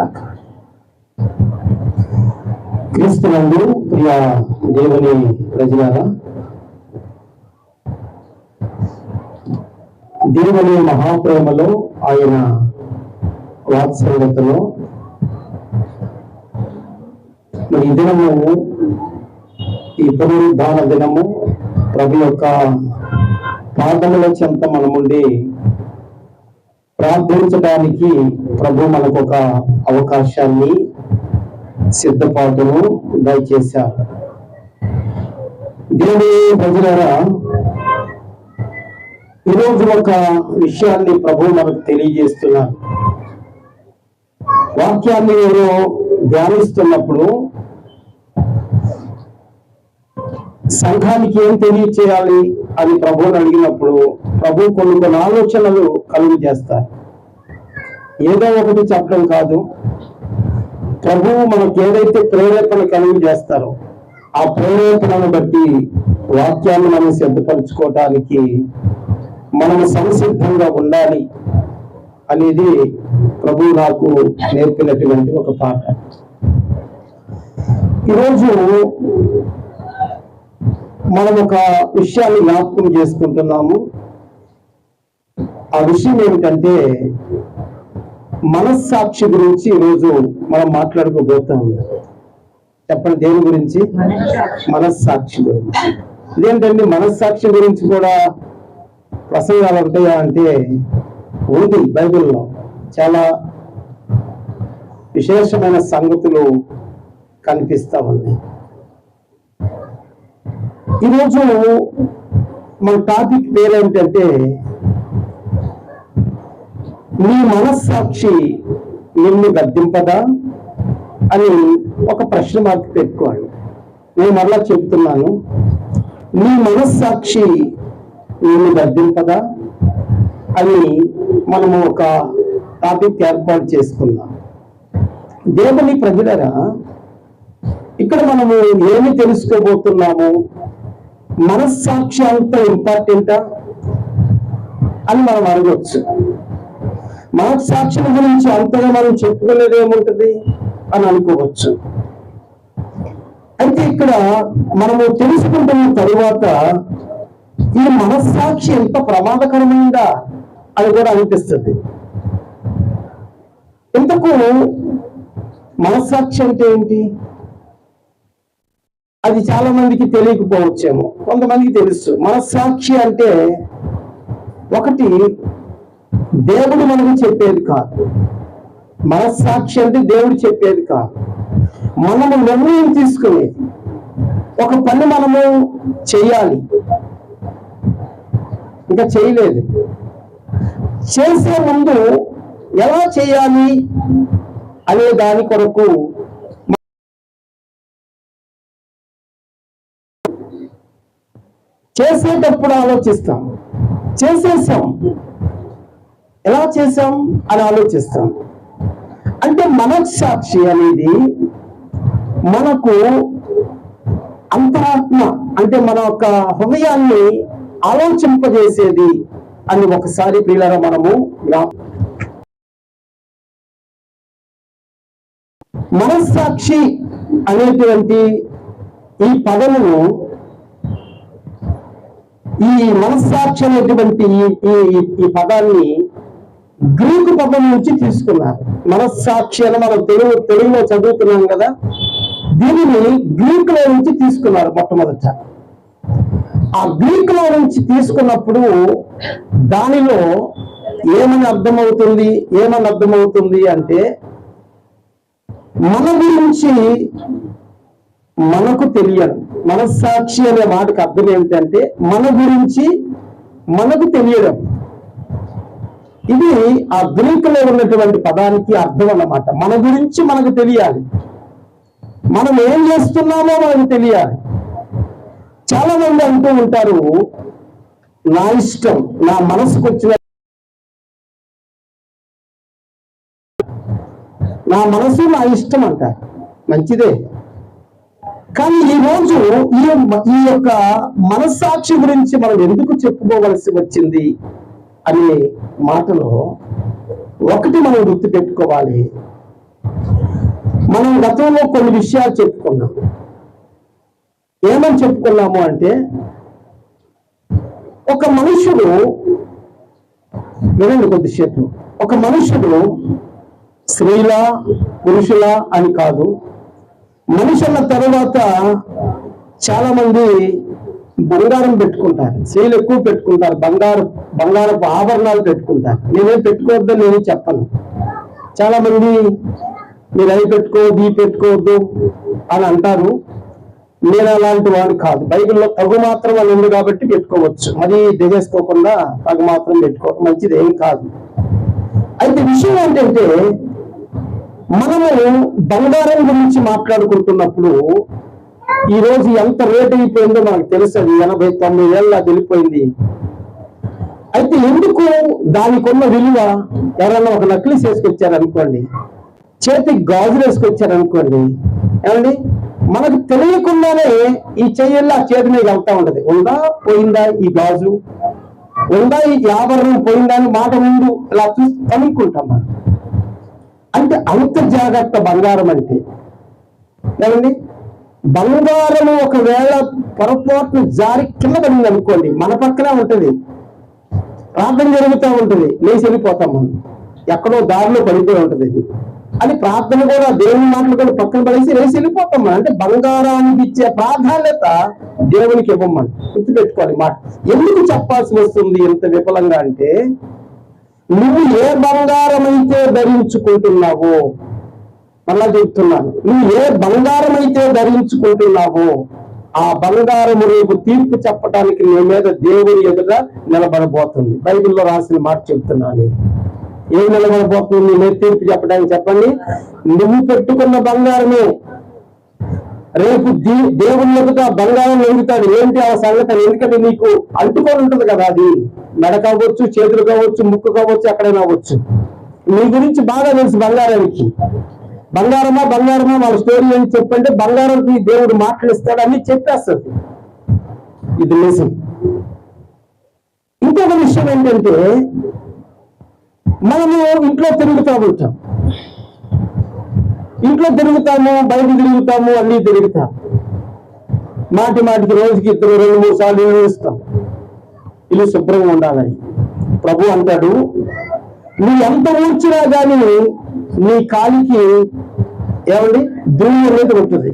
క్రీస్తు క్రీస్తునందు ప్రియ దేవుని ప్రజలారా దేవుని మహాప్రేమలో ఆయన వాత్సల్యతలో మరి ఈ దినము ఈ పునరుద్ధాన దినము ప్రభు యొక్క పాదముల చెంత మనముండి ప్రార్థించడానికి ప్రభు మనకు ఒక అవకాశాన్ని సిద్ధపాటును దయచేశారు. దేవుని ప్రజలారా ఈరోజు ఒక విషయాన్ని ప్రభు మనకు తెలియజేస్తున్నారు. వాక్యాన్ని ఎవరో ధ్యానిస్తున్నప్పుడు సంఘానికి ఏం తెలియచేయాలి అని ప్రభువుని అడిగినప్పుడు ప్రభు కొన్ని కొన్ని ఆలోచనలు కలుగు చేస్తారు. ఏదో ఒకటి చెప్పడం కాదు. ప్రభువు మనకు ఏదైతే ప్రేరేపణ కలుగు చేస్తారో ఆ ప్రేరేపణను బట్టి వాక్యాన్ని మనం సిద్ధపరచుకోవటానికి మనం సంసిద్ధంగా ఉండాలి అనేది ప్రభు నాకు నేర్పినటువంటి ఒక పాట ఈరోజు మనం ఒక విషయాన్ని జ్ఞాపకం చేసుకుంటున్నాము. ఆ విషయం ఏమిటంటే మనస్సాక్షి గురించి ఈరోజు మనం మాట్లాడుకోబోతాం చెప్పండి దేని గురించి? మనస్సాక్షి. గురించి. ఇదేంటండి మనస్సాక్షి గురించి కూడా ప్రసంగాలు ఉంటాయా అంటే ఉంది బైబిల్లో చాలా విశేషమైన సంగతులు కనిపిస్తా ఉన్నాయి. ఈరోజు మన టాపిక్ పేరేంటంటే నీ మనస్సాక్షి నిన్ను గద్దింపదా అని ఒక ప్రశ్న మార్క్ పెట్టుకోండి. నేను మరలా చెప్తున్నాను నీ మనస్సాక్షి నిన్ను గద్దింపదా అని మనము ఒక టాపిక్ ఏర్పాటు చేసుకున్నాం దేవుని ప్రజలరా ఇక్కడ మనము ఏమి తెలుసుకోబోతున్నాము? మనస్సాక్షి అంత ఇంపార్టెంటా అని మనం అడగచ్చు. మనస్సాక్షుల గురించి అంతగా మనం చెప్పుకునేది ఏముంటది? అని అనుకోవచ్చు. అయితే ఇక్కడ మనము తెలుసుకుంటున్న తరువాత ఈ మనస్సాక్షి ఎంత ప్రమాదకరమైందా అని కూడా అనిపిస్తుంది. ఇంతకు మనస్సాక్షి అంటే ఏంటి? అది చాలా మందికి తెలియకపోవచ్చేమో. కొంతమందికి తెలుసు. మనస్సాక్షి అంటే ఒకటి దేవుడు మనకు చెప్పేది కాదు. మనస్సాక్షి అంటే దేవుడు చెప్పేది కాదు. మనము నిర్ణయం తీసుకునేది. ఒక పని మనము చేయాలి. ఇంకా చేయలేదు. చేసే ముందు ఎలా చేయాలి అనే దాని కొరకు చేసేటప్పుడు ఆలోచిస్తాం. చేసేసాం. ఎలా చేసాం అని ఆలోచిస్తాం. అంటే మనస్సాక్షి అనేది మనకు అంతరాత్మ అంటే మన యొక్క హృదయాన్ని ఆలోచింపజేసేది అని ఒకసారి ప్రియులరా మనము మనస్సాక్షి అనేటువంటి ఈ పదమును ఈ మనస్సాక్షి అనేటువంటి ఈ- ఈ పదాన్ని గ్రీకు పదం నుంచి తీసుకున్నారు. మనస్సాక్షి అని మనం తెలుగు తెలుగులో చదువుతున్నాం కదా. దీనిని గ్రీకులో నుంచి తీసుకున్నారు మొట్టమొదట. ఆ గ్రీకులో నుంచి తీసుకున్నప్పుడు దానిలో ఏమని అర్థమవుతుంది ఏమని అర్థమవుతుంది అంటే మన గురించి మనకు తెలియదు. మనస్సాక్షి అనే మాటకు అర్థం ఏమిటంటే మన గురించి మనకు తెలియడం. ఇది ఆ గ్రీకులో ఉన్నటువంటి పదానికి అర్థం అన్నమాట. మన గురించి మనకు తెలియాలి. మనం ఏం చేస్తున్నామో మనకు తెలియాలి. చాలా మంది అంటూ ఉంటారు నా ఇష్టం నా మనసుకు వచ్చిన నా మనసు నా ఇష్టం అంటారు. మంచిదే. కానీ ఈ రోజు ఈ ఈ యొక్క మనస్సాక్షి గురించి మనం ఎందుకు చెప్పుకోవలసి వచ్చింది అనే మాటలో ఒకటి మనం గుర్తు పెట్టుకోవాలి మనం గతంలో కొన్ని విషయాలు చెప్పుకున్నాం. ఏమని చెప్పుకున్నాము అంటే ఒక మనుషుడు వినండి కొద్దిసేపు. ఒక మనుషుడు స్త్రీల పురుషుల అని కాదు. మనుషుల తర్వాత చాలా మంది బంగారం పెట్టుకుంటారు స్త్రీలు ఎక్కువ పెట్టుకుంటారు బంగారు బంగారపు ఆభరణాలు పెట్టుకుంటారు. నేనేం పెట్టుకోవద్దని నేను చెప్పను. చాలా మంది మీరు అవి పెట్టుకోవద్దు ఈ పెట్టుకోవద్దు అని అంటారు. నేను అలాంటి వాడు కాదు. బైబిల్లో తగు మాత్రం అని ఉంది కాబట్టి పెట్టుకోవచ్చు. మరి దిగేసుకోకుండా తగు మాత్రం పెట్టుకోవడం మంచిది ఏం కాదు. అయితే విషయం ఏంటంటే మనము బంగారం గురించి మాట్లాడుకుంటున్నప్పుడు ఈ రోజు ఎంత రేట్ అయిపోయిందో మనకు తెలుసు అది ఎనభై తొమ్మిది ఏళ్ళ వెళ్ళిపోయింది అయితే ఎందుకు దానికి ఉన్న విలువ ఎవరైనా ఒక నక్లీస్ వేసుకొచ్చారనుకోండి చేతికి గాజులు వేసుకొచ్చారనుకోండి ఏమండి? మనకు తెలియకుండానే ఈ చెయ్యల్లా ఆ చేతి మీద వెళ్తా ఉంటది ఉందా? పోయిందా ఈ గాజు? ఉందా ఈ ఆభరణం పోయిందా అని మాట ముందు ఇలా చూసి కనుక్కుంటాం మనం. అంటే అంత జాగ్రత్త బంగారం అంటే. ఏమండి? బంగారం ఒకవేళ పొరపాటును జారి కింద పడింది అనుకోండి మన పక్కనే ఉంటుంది. ప్రార్థన జరుగుతూ ఉంటుంది లేచి వెళ్ళిపోతాం మనం. ఎక్కడో దారిలో పడిపోయి ఉంటది ఇది. అని ప్రార్థన కూడా దేవుని మాటలు కూడా పక్కన పడేసి లేచి వెళ్ళిపోతాం మనం. అంటే బంగారానికి ఇచ్చే ప్రాధాన్యత దేవునికి ఇవ్వమని గుర్తుపెట్టుకోవాలి మాట. ఎందుకు చెప్పాల్సి వస్తుంది ఎంత విఫలంగా అంటే నువ్వు ఏ బంగారం అయితే ధరించుకుంటున్నావో మళ్ళా చెప్తున్నాను నువ్వు ఏ బంగారం అయితే ధరించుకుంటున్నావో ఆ బంగారము రేపు తీర్పు చెప్పడానికి నీ మీద దేవుని ఎదుట నిలబడబోతుంది. బైబిల్లో రాసిన మాట చెప్తున్నాను. ఏం నిలబడబోతుంది? నీ మీద తీర్పు చెప్పడానికి చెప్పండి. నువ్వు పెట్టుకున్న బంగారమే. రేపు దేవుని ఎదుట బంగారం ఎదుగుతాడు ఏంటి ఆ సంగతి? ఎందుకంటే నీకు అంటుకొని ఉంటుంది కదా అది. మెడ కావచ్చు చేతులు కావచ్చు ముక్కు కావచ్చు ఎక్కడైనా అవ్వచ్చు. మీ గురించి బాగా తెలుసు బంగారానికి. బంగారమా బంగారమా వాళ్ళ స్టోరీ ఏం చెప్పంటే బంగారంకి దేవుడు మాటలు అన్ని చెప్పేస్తుంది. ఇది నిజం. ఇంకొక విషయం ఏంటంటే మనము ఇంట్లో తిరుగుతా ఉంటాం. ఇంట్లో తిరుగుతాము బయట తిరుగుతాము అన్ని తిరుగుతాం. మాటి మాటికి రోజుకి ఇద్దరు రెండు మూడు సార్లు వేస్తాం ఇల్లు శుభ్రంగా ఉండాలని ప్రభు అంటాడు నువ్వు ఎంత ఊడ్చినా కానీ నీ కాలికి ఏమండి? దుమ్ము అనేది ఉంటుంది.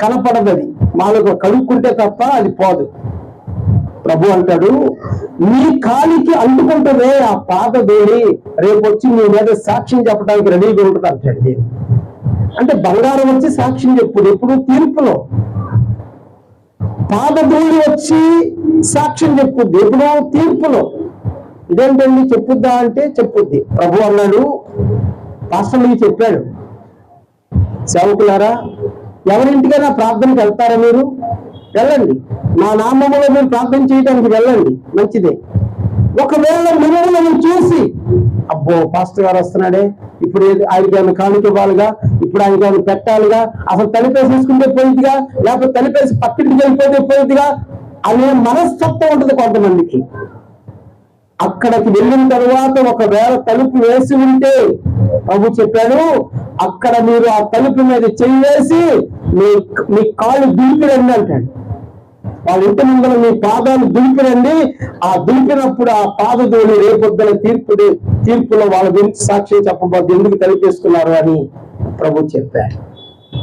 కనపడదు అది మాలకు కడుక్కుంటే తప్ప అది పోదు. ప్రభు అంటాడు నీ కాలికి అంటుకుంటుందే ఆ పాత దేని రేపు వచ్చి నీ మీద సాక్ష్యం చెప్పడానికి రెడీగా ఉంటుంది అంటాడు దేవుడు. అంటే బంగారం వచ్చి సాక్ష్యం చెప్పుడు ఎప్పుడు? తీర్పులో. పాదధూళి వచ్చి సాక్ష్యం చెప్పుద్ది. ఎప్పుడో తీర్పులో. ఇదేంటండి? చెప్పుద్దా అంటే చెప్పుద్ది. ప్రభు అన్నాడు పాస్టర్లకి చెప్పాడు. సేవకులారా ఎవరింటికైనా ప్రార్థనకి వెళ్తారా మీరు? వెళ్ళండి. నా నామములో మీరు ప్రార్థన చేయడానికి వెళ్ళండి. మంచిదే. ఒకవేళ మిమ్మల్ని చూసి అబ్బో పాస్టర్ గారు వస్తున్నాడే. ఇప్పుడు ఆయనకి ఏమైనా కానుక ఇవ్వాలిగా? ఇప్పుడు ఆయనకి ఏమైనా పెట్టాలిగా? అసలు తలిపేసి తీసుకుంటే పోయిందిగా లేకపోతే తలిపేసి పక్కింటికి వెళ్ళిపోతే పోయిందిగా అనే మనస్తత్వం ఉంటుంది కొంతమందికి. అక్కడికి వెళ్ళిన తర్వాత ఒకవేళ తలుపు వేసి ఉంటే ప్రభు చెప్పాడు అక్కడ మీరు ఆ తలుపు మీద చెయ్యి వేసి మీ మీ కాళ్ళు దులిపిరండి అంటాడు. వాళ్ళ ఇంటి ముందర మీ పాదాలు దులిపిరండి ఆ దులిపినప్పుడు ఆ పాదధూళి రేపొద్దున తీర్పు తీర్పులో వాళ్ళ గురించి సాక్ష్యం చెప్పబోద్దు. ఎందుకు తలిపేసుకున్నారు అని ప్రభు చెప్పాడు.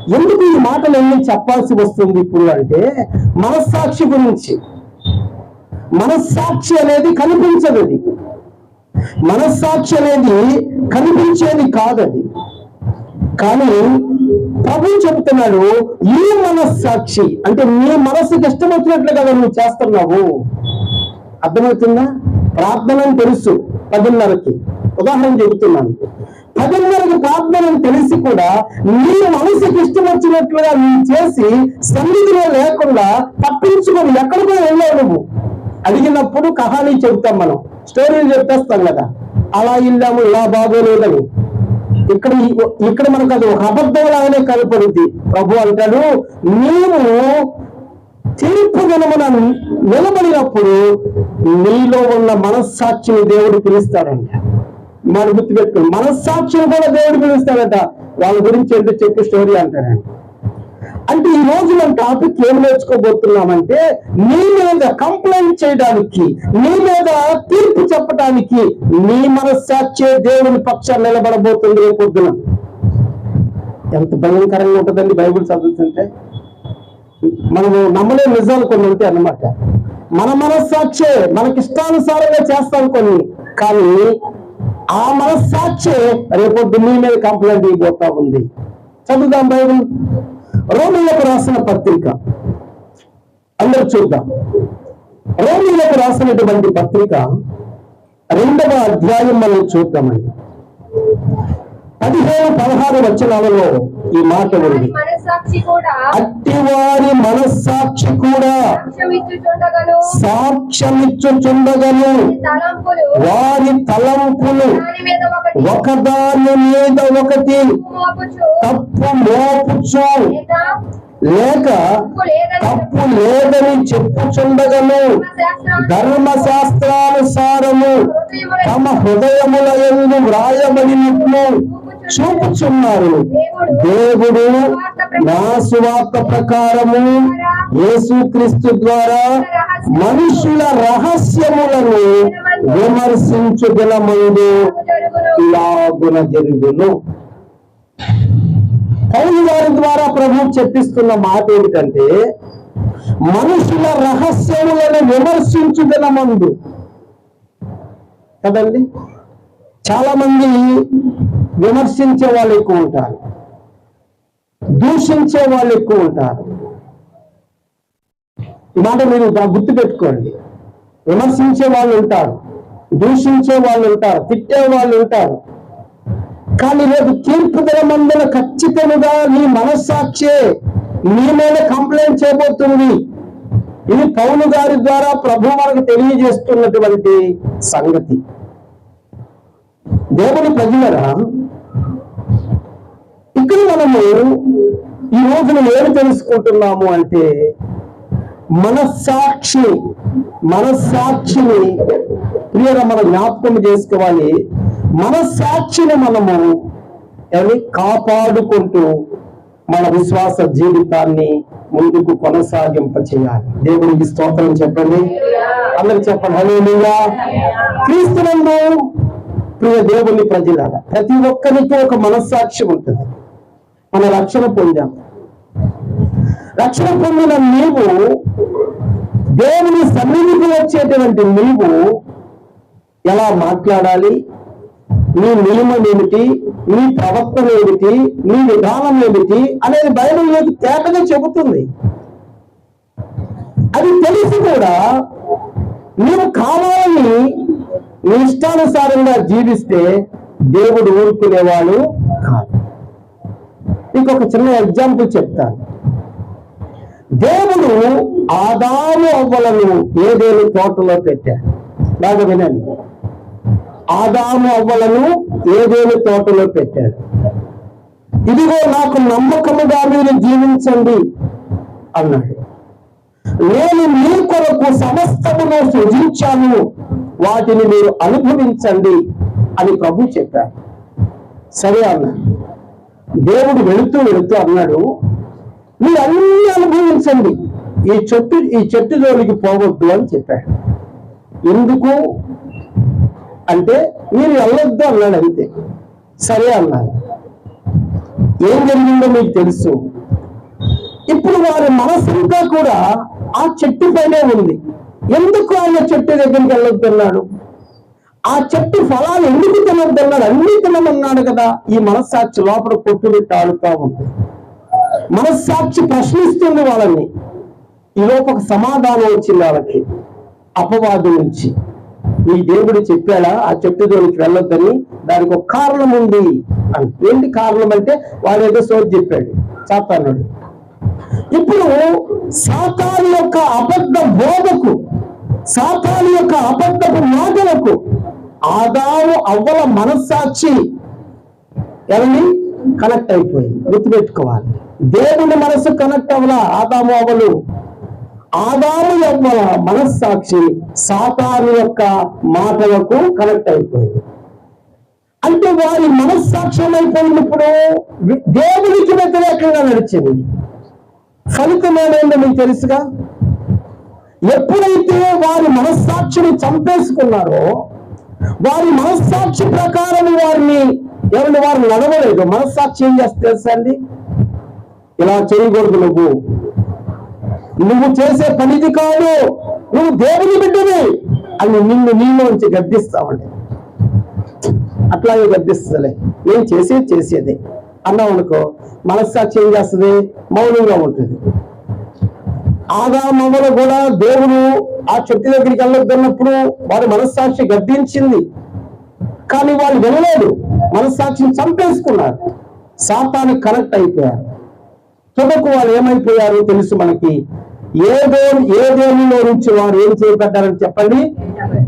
ఎందుకు ఈ మాటలు ఎన్ని చెప్పాల్సి వస్తుంది ఇప్పుడు అంటే మనస్సాక్షి గురించి. మనస్సాక్షి అనేది కనిపించదు అది మనస్సాక్షి అనేది కనిపించేది కాదది. కానీ ప్రభు చెప్తున్నాడు ఈ మనస్సాక్షి. అంటే నీ మనస్సుకి ఇష్టం కదా నువ్వు చేస్తున్నావు. అర్థమవుతుందా? ప్రార్థన తెలుసు పదిన్నరకి. ఉదాహరణ చెబుతున్నాను. పదిన్నరకు ప్రార్థన తెలిసి కూడా నీ మనసుకి ఇష్టం వచ్చినట్లుగా నువ్వు చేసి సన్నిధిలో లేకుండా తప్పించుకొని ఎక్కడికో వెళ్ళావు నువ్వు? అడిగినప్పుడు కహానీ చెబుతాం మనం. స్టోరీలు చెప్పేస్తాం కదా. అలా వెళ్ళాము ఇలా బాగోలేదని. ఇక్కడ ఇక్కడ మనకు అది ఒక అబద్ధం లాగానే కనపడుద్ది. ప్రభు అంటాడు నీవు తీర్పు దినమున నిలబడినప్పుడు నీలో ఉన్న మనస్సాక్షిని దేవుడు పిలుస్తాడంట. మన గుర్తుపెట్టుకుని మనస్సాక్షులు కూడా దేవుడు పిలుస్తాడట వాళ్ళ గురించి ఎంత చెప్పి స్టోరీ అంటారండి అంటే ఈ రోజు మన టాపిక్ ఏం నేర్చుకోబోతున్నామంటే నీ మీద కంప్లైంట్ చేయడానికి నీ మీద తీర్పు చెప్పడానికి నీ మనస్సాక్షే దేవుని పక్షాన్ని నిలబడబోతుంది రేపొద్దున ఎంత భయంకరంగా ఉంటుందండి బైబుల్ చదువుతుంటే. మనము నమ్మలే నిజాలు కొన్ని ఉంటాయి అన్నమాట. మన మనస్సాక్షే మనకి ఇష్టానుసారంగా చేస్తాం కొన్ని కానీ ఆ మనస్సాక్షే రేపొద్దు మీ మీద కంప్లైంట్ ఇవ్వబోతా ఉంది. చదువుదాం బైబుల్. రోమిలకు రాసిన పత్రిక. అందరు చూద్దాం. రోమిలకు రాసినటువంటి పత్రిక రెండవ అధ్యాయం మనం చూద్దామండి. పదిహేను పదహారు వచనాలలో ఈ మాట ఉంది అట్టివారి మనస్సాక్షి కూడా సాక్ష్యమిచ్చుచుండగను. వారి తలంపులు ఒకదాని మీద ఒకటి. తప్పు మోపుచు. లేక తప్పు లేదని చెప్పుచుండగను. శాస్త్రం ధర్మశాస్త్రానుసారము తమ హృదయముల ఎందు వ్రాయబడినట్లు చూపుచున్నారు. దేవుడు నా సువార్త ప్రకారము యేసుక్రీస్తు ద్వారా మనుషుల రహస్యములను విమర్శించు దినమందు జరుగును ఇలాగున జరుగును. పౌలు గారి ద్వారా ప్రభు చెప్పిస్తున్న మాట ఏమిటంటే మనుషుల రహస్యములను విమర్శించు దినమందు కదండి? చాలా మంది విమర్శించే వాళ్ళు ఎక్కువ ఉంటారు. దూషించే వాళ్ళు ఎక్కువ ఉంటారు. ఈ మాట మీరు గుర్తు పెట్టుకోండి విమర్శించే వాళ్ళు ఉంటారు. దూషించే వాళ్ళు ఉంటారు. తిట్టే వాళ్ళు ఉంటారు. కానీ రేపు తీర్పు దినమందున ఖచ్చితంగా నీ మనస్సాక్షే. నీ మీద కంప్లైంట్ చేయబోతుంది. ఇది పౌలు గారి ద్వారా ప్రభు మనకు తెలియజేస్తున్నటువంటి సంగతి. దేవుని ప్రజలరా ఇక్కడ మనము ఈ రోజున ఏం తెలుసుకుంటున్నాము అంటే మనస్సాక్షి మనస్సాక్షిని ప్రియర మనం జ్ఞాపకం చేసుకోవాలి. మనస్సాక్షిని మనము అని కాపాడుకుంటూ మన విశ్వాస జీవితాన్ని ముందుకు కొనసాగింప చేయాలి దేవునికి స్తోత్రం చెప్పండి. అందరు చెప్పండి హల్లెలూయా. క్రీస్తునందు ప్రియ దేవుని ప్రజల ప్రతి ఒక్కరికి ఒక మనస్సాక్షి ఉంటుంది. మన రక్షణ పొందాం. రక్షణ పొందిన నీవు దేవుని సన్నిధికి వచ్చేటువంటి నీవు ఎలా మాట్లాడాలి? నీ నియమం ఏమిటి? నీ ప్రవర్తన ఏమిటి? నీ విధానం ఏమిటి? అనేది బైబిల్ నీకు తేటగా చెబుతుంది. అది తెలిసి కూడా నీవు కావాలని నీ ఇష్టానుసారంగా జీవిస్తే దేవుడు ఊరుకునేవాడు మీకు ఒక చిన్న ఎగ్జాంపుల్ చెప్తాను దేవుడు ఆదాము అవ్వలను ఏదేను తోటలో పెట్టాడు? బాగా వినండి. ఆదాము అవ్వలను ఏదేను తోటలో పెట్టాడు? ఇదిగో నాకు నమ్మకముగా మీరు జీవించండి అన్నాడు. నేను మీ కొరకు సమస్తమును సృజించాను. వాటిని మీరు అనుభవించండి అని ప్రభు చెప్పారు సరే అన్నాడు. దేవుడు వెళుతూ వెళుతూ అన్నాడు మీరు అన్ని అనుభవించండి. ఈ చెట్టు ఈ చెట్టు జోలికి పోవద్దు అని చెప్పాడు. ఎందుకు? అంటే మీరు వెళ్ళొద్దు అన్నాడు అంతే. సరే అన్నాడు. ఏం జరిగిందో మీకు తెలుసు. ఇప్పుడు వారి మనసంతా కూడా ఆ చెట్టు పైనే ఉంది. ఎందుకు ఆయన చెట్టు దగ్గరికి వెళ్ళొద్దన్నాడు ఆ చెట్టు ఫలాలు ఎందుకు తినొద్దన్నాడు? అన్ని తినమన్నాడు కదా. ఈ మనస్సాక్షి లోపల కొట్టుబెట్టి ఆడుతూ ఉంది. మనస్సాక్షి ప్రశ్నిస్తుంది వాళ్ళని. ఈలోపు ఒక సమాధానం వచ్చింది వాళ్ళకి. అపవాదం నుంచి. ఈ దేవుడు చెప్పాడా ఆ చెట్టు జోలికి వెళ్ళొద్దని. దానికి ఒక కారణం ఉంది. అని. ఏంటి కారణం అంటే వాడు ఏదో సోది చెప్పాడు. చాతానుడు ఇప్పుడు సాతాను యొక్క అబద్ధ బోధకు సాతాను యొక్క అబద్ధపు మాటలకు ఆదాము అవ్వల మనస్సాక్షి. ఎవరిని? కనెక్ట్ అయిపోయింది. గుర్తుపెట్టుకోవాలి. దేవుని మనసు కనెక్ట్ అవ్వల ఆదాము అవ్వలు. ఆదాము అవ్వల మనస్సాక్షి సాతాను యొక్క మాటలకు కనెక్ట్ అయిపోయింది. అంటే వారి మనస్సాక్ష్యం అయిపోయినప్పుడు వి- దేవునికి వ్యతిరేకంగా నడిచింది. ఫలితం ఏమైందో మీకు తెలుసుగా? ఎప్పుడైతే వారి మనస్సాక్షిని చంపేసుకున్నారో వారి మనస్సాక్షి ప్రకారం వారిని ఎవరిని వారు నడవలేదు. మనస్సాక్షి ఏం చేస్తే తెలుసా అండి? ఇలా చేయకూడదు నువ్వు. నువ్వు చేసే పనిది కాదు. నువ్వు దేవుని బిడ్డవి అని నిన్ను నీలోంచి గద్దిస్తామండి. అట్లాగే గద్దిస్తుందిలే నేను చేసేది చేసేది. అన్నాం అనుకో మనస్సాక్షి ఏం చేస్తుంది? మౌనంగా ఉంటుంది. ఆదామములు కూడా దేవుడు ఆ చెట్టు దగ్గరికి వెళ్ళొద్దన్నప్పుడు వారి మనస్సాక్షి గద్దించింది. కానీ వాళ్ళు వినలేదు. మనస్సాక్షిని చంపేసుకున్నారు. శాతానికి కనెక్ట్ అయిపోయారు. తుదకు వాళ్ళు ఏమైపోయారు తెలుసు మనకి. ఏదో ఏ దేవునిలో నుంచి వారు ఏం చేయబడ్డారని చెప్పండి?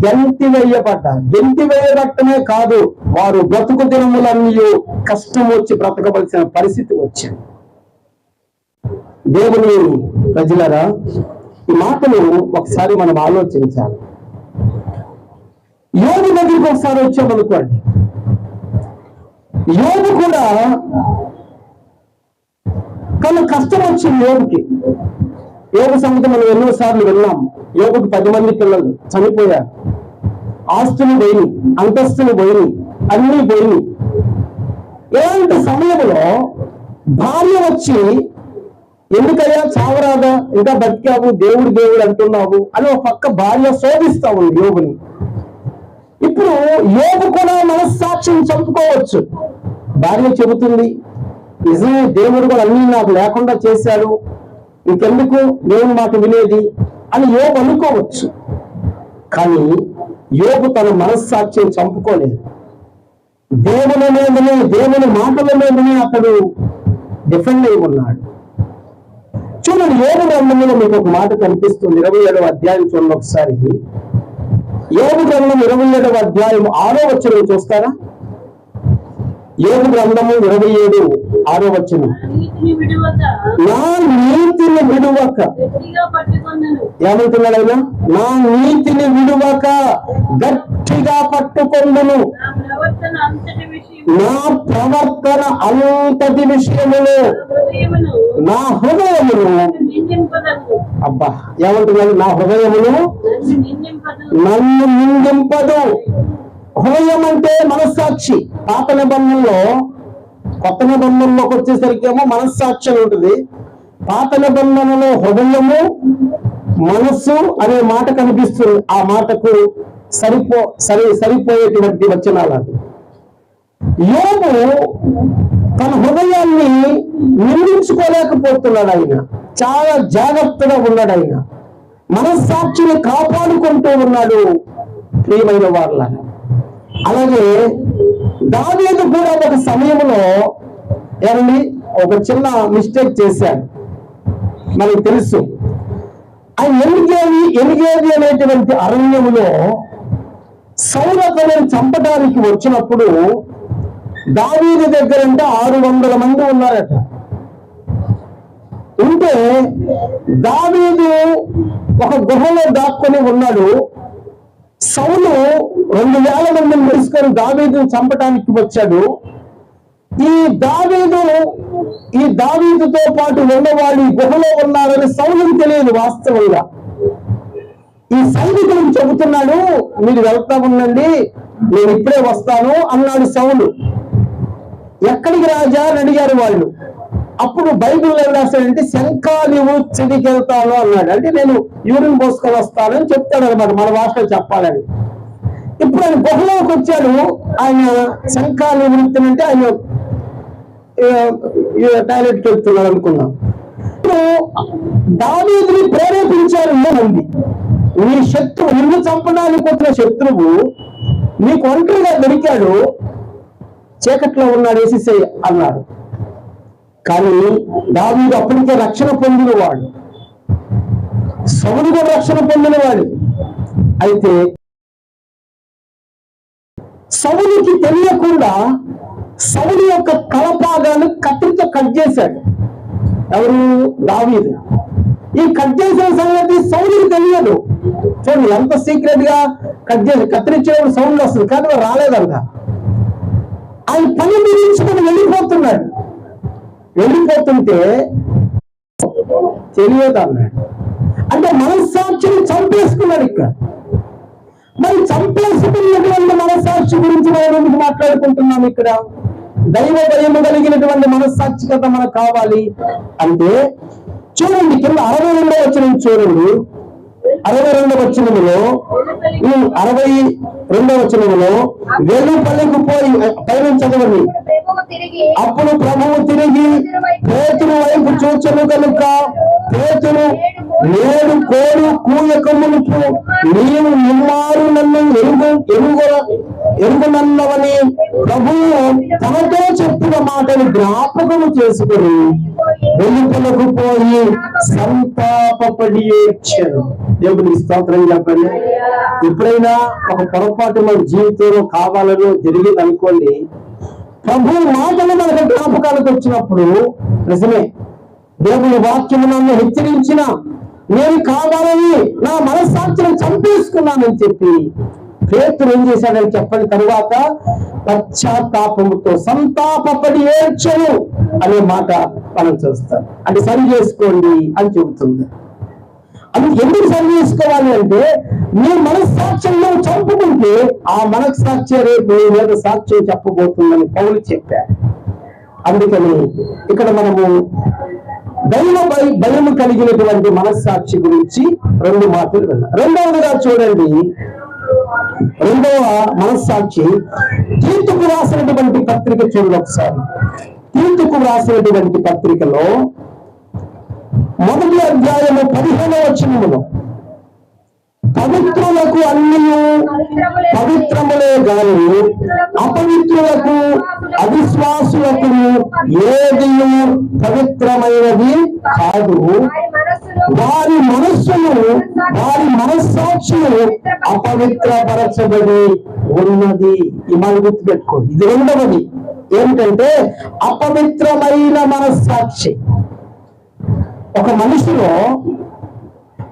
గెంతి వేయబడ్డారు గెంతి వేయబట్టమే కాదు వారు బ్రతుకు దినములన్నీ కష్టం వచ్చి బ్రతకవలసిన పరిస్థితి వచ్చింది. దేవుని ప్రజలరా ఈ మాటలు ఒకసారి మనం ఆలోచించాలి. యోగు దగ్గరికి ఒకసారి వచ్చామనుకోండి. యోగు కూడా కానీ కష్టం వచ్చింది యోగుకి యోగ సంగతి మనం ఎన్నో సార్లు విన్నాం. యోగుకి పది మంది పిల్లలు చనిపోయారు. ఆస్తులు పోయి అంతస్తులు పోయినాయి అన్ని పోయినాయి. ఇలాంటి సమయంలో భార్య వచ్చి ఎందుకయ్యా? చావరాదా? ఇంకా బతికావు దేవుడు దేవుడు అంటున్నావు అని ఒక పక్క భార్య శోభిస్తా ఉంది యోగుని ఇప్పుడు యోగు కూడా మనస్సాక్షిని చంపుకోవచ్చు. భార్య చెబుతుంది నిజమే దేవుడు కూడా అన్ని నాకు లేకుండా చేశాడు. ఇంకెందుకు? నేను మాట వినేది? అని యోగు అనుకోవచ్చు. కానీ యోగు తన మనస్సాక్షిని చంపుకోలేదు. దేవుని మీదనే దేవుని మాటల మీదనే అతడు డిఫెండ్ అయి ఉన్నాడు. చూడండి ఏడు గ్రంథంలో మీకు ఒక మాట కనిపిస్తుంది. ఇరవై ఏడవ అధ్యాయం చూడండి ఒకసారి. ఏడు గ్రంథం ఇరవై ఏడవ అధ్యాయం ఆరో వచ్చిన చూస్తారా? యోగు గ్రంథము ఇరవై ఏడు ఆరో వచ్చిన నా నీతిని విడువక. ఏమంటున్నాడు ఆయన నా నీతిని విడువక గట్టిగా పట్టుకొందును నా ప్రవర్తన అంతటి విషయములో హృదయమును. నా హృదయమును. అబ్బా ఏమంటున్నాడు? నా హృదయమును నన్ను నిందింపదు. హృదయం అంటే మనస్సాక్షి. పాత నిబంధనలో కొత్త నిబంధనలోకి వచ్చేసరికి ఏమో మనస్సాక్షి అని ఉంటుంది. పాత నిబంధనలో హృదయము మనస్సు అనే మాట కనిపిస్తుంది. ఆ మాటకు సరిపో సరి సరిపోయేటువంటి వచనాలు అది యోగు తన హృదయాన్ని నిందించుకోలేకపోతున్నాడు ఆయన. చాలా జాగ్రత్తగా ఉన్నాడు ఆయన. మనస్సాక్షిని కాపాడుకుంటూ ఉన్నాడు ప్రియమైన వాళ్ళ అలాగే దావీదు కూడా ఒక సమయంలో ఏమండి? ఒక చిన్న మిస్టేక్ చేశాడు. మనకు తెలుసు. ఆ ఎనిగేది ఎనిగేది అనేటువంటి అరణ్యములో సౌరతలను చంపడానికి వచ్చినప్పుడు దావీది దగ్గర అంటే ఆరు వందల మంది ఉన్నారట. ఉంటే దావీదు ఒక గుహలో దాక్కుని ఉన్నాడు. సౌలు రెండు వేల మందిని తీసుకొని దావీదును చంపటానికి వచ్చాడు. ఈ దావీదు ఈ దావీదుతో పాటు ఉన్నవాళ్ళు ఈ గుహలో ఉన్నారని సౌలుకు తెలియదు వాస్తవంగా. ఈ సైనికులకు చెబుతున్నాడు మీరు వెళ్తా ఉండండి నేను ఇప్పుడే వస్తాను అన్నాడు సౌలు. ఎక్కడికి రాజా అని అడిగారు వాళ్ళు. అప్పుడు బైబిల్ ఏం రాశాడంటే శంఖాలివు చెడికి అన్నాడు. అంటే నేను యూరిన్ పోసుకొని వస్తానని చెప్తాడు అనమాట మన భాషలో చెప్పాలని. ఇప్పుడు ఆయన గుహలోకి వచ్చాడు. ఆయన శంఖాలు వృత్తినంటే ఆయన టాయిలెట్కి వెళ్తున్నాడు అనుకున్నాం. ఇప్పుడు దావీదిని ప్రేరేపించారు ఉంది నీ శత్రువు నిన్ను చంపడానికి వచ్చిన శత్రువు నీకు ఒంటరిగా దొరికాడు. చీకట్లో ఉన్నాడు వేసేసే అన్నాడు. కానీ దావీదు అప్పటికే రక్షణ పొందినవాడు. సౌలు కూడా రక్షణ పొందినవాడు. అయితే సౌలుకి తెలియకుండా సౌలు యొక్క కలపాగాను కత్తితో కట్ చేశాడు. ఎవరు? దావీదు. ఈ కట్ చేసిన సంగతి సౌలుకి తెలియదు. చూడండి ఎంత సీక్రెట్గా కట్ చేసి కత్తిరించేవాడు సౌండ్ వస్తుంది కానీ రాలేదంట. ఆయన పని ముగించుకొని వెళ్ళిపోతున్నాడు. వెళ్ళిపోతుంటే తెలియదు అన్నాడు అంటే మనస్సాక్షిని చంపేసుకున్నాడు ఇక్కడ. మరి చంపేసుకున్నటువంటి మనస్సాక్షి గురించి మనం ఎందుకు మాట్లాడుకుంటున్నాం ఇక్కడ? దైవ భయము కలిగినటువంటి మనస్సాక్షి కదా మనకు కావాలి. అంటే చూడండి కింద అరవై రెండో వచ్చిన చూడండి. అరవై రెండవ వచ్చినములో ఈ అరవై రెండవ వచ్చినములో వెలుపలకు పోయి పైన చదవండి. అప్పుడు ప్రభువు తిరిగి పేతురు వైపు చూచను కనుక పేతురు నేడు కోడు కూయక మునుపు నీవు నిమ్మారు నన్ను ఎరుగు ఎరుగు ఎరుగునన్నవని ప్రభువు తనతో చెప్పిన మాటను జ్ఞాపకము చేసుకుని వెలుపలకు పోయి సంతాపడి ఏడ్చాను. దేవునికి స్తోత్రం చెప్పండి. ఎప్పుడైనా ఒక పొరపాటు మన జీవితంలో కావాలని జరిగింది అనుకోండి ప్రభు మాటలు మనకు జ్ఞాపకాలకు వచ్చినప్పుడు నిజమే దేవుని వాక్యము నన్ను హెచ్చరించిన నేను కావాలని నా మనస్సాక్షిని చంపేసుకున్నానని చెప్పి పేతులు ఏం చేశాడని చెప్పని తరువాత పశ్చాత్తాపముతో సంతాపపడి ఏడ్చను అనే మాట మనం చూస్తాం. అంటే సరి చేసుకోండి అని చెబుతుంది. అది ఎందుకు సరి చేసుకోవాలి అంటే మీ మనస్సాక్ష్యంలో చంపుకుంటే ఆ మనస్సాక్షి రేపు మీద సాక్ష్యం చెప్పబోతుందని పౌలు చెప్పారు. అందుకని ఇక్కడ మనము దైవ భయ భయము కలిగినటువంటి మనస్సాక్షి గురించి రెండు మాటలు విన్నాం. రెండవదిగా చూడండి. రెండవ మనస్సాక్షి తీర్చుకు రాసినటువంటి పత్రిక చూడండి ఒకసారి. తీర్చుకు రాసినటువంటి పత్రికలో మొదటి అధ్యాయము పదిహేనవ వచనములో పవిత్రులకు అన్ని పవిత్రములే గాని అపవిత్రులకు అవిశ్వాసులకు ఏది పవిత్రమైనది కాదు. వారి మనస్సును వారి మనస్సాక్షులు అపవిత్రపరచబడి ఉన్నది. ఈ మన గుర్తుపెట్టుకోండి ఇది రెండవది. ఏమిటంటే అపవిత్రమైన మనస్సాక్షి. ఒక మనిషిలో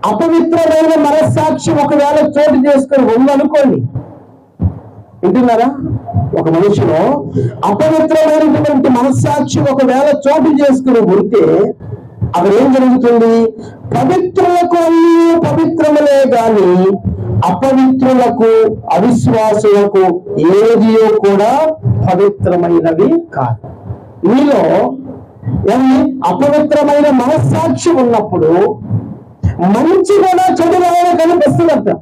అపవిత్రమైన మనస్సాక్షి ఒకవేళ చోటు చేసుకొని ఉందనుకోండి. వింటున్నారా? ఒక మనిషిలో అపవిత్రమైనటువంటి మనస్సాక్షి ఒకవేళ చోటు చేసుకుని ఉంటే అక్కడ ఏం జరుగుతుంది? పవిత్రులకు అన్ని పవిత్రములే గాని అపవిత్రులకు అవిశ్వాసులకు ఏదియో కూడా పవిత్రమైనవి కాదు. మీలో ఏమి అపవిత్రమైన మనస్సాక్షి ఉన్నప్పుడు మంచి కూడా చెడులాగా కనిపిస్తుందట.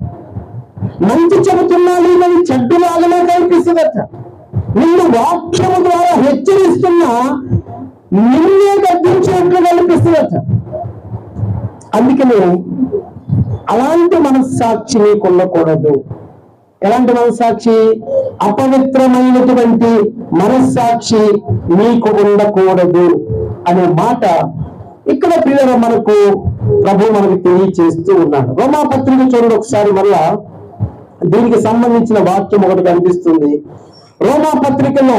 మంచి చెబుతున్నాడు అని చెడ్డులాగానే కనిపిస్తుందట. నిన్ను వాక్యము ద్వారా హెచ్చరిస్తున్నా నిన్నే గద్దించినట్లు కనిపిస్తుందట. అందుకనే అలాంటి మనస్సాక్షి నీకు ఉండకూడదు. ఎలాంటి మనస్సాక్షి? అపవిత్రమైనటువంటి మనస్సాక్షి నీకు ఉండకూడదు. అనే మాట ఇక్కడ పిల్లల మనకు ప్రభు మనకు తెలియచేస్తూ ఉన్నాడు. రోమా పత్రిక చూడండి ఒకసారి మళ్ళా దీనికి సంబంధించిన వాక్యం ఒకటి కనిపిస్తుంది. రోమా పత్రికలో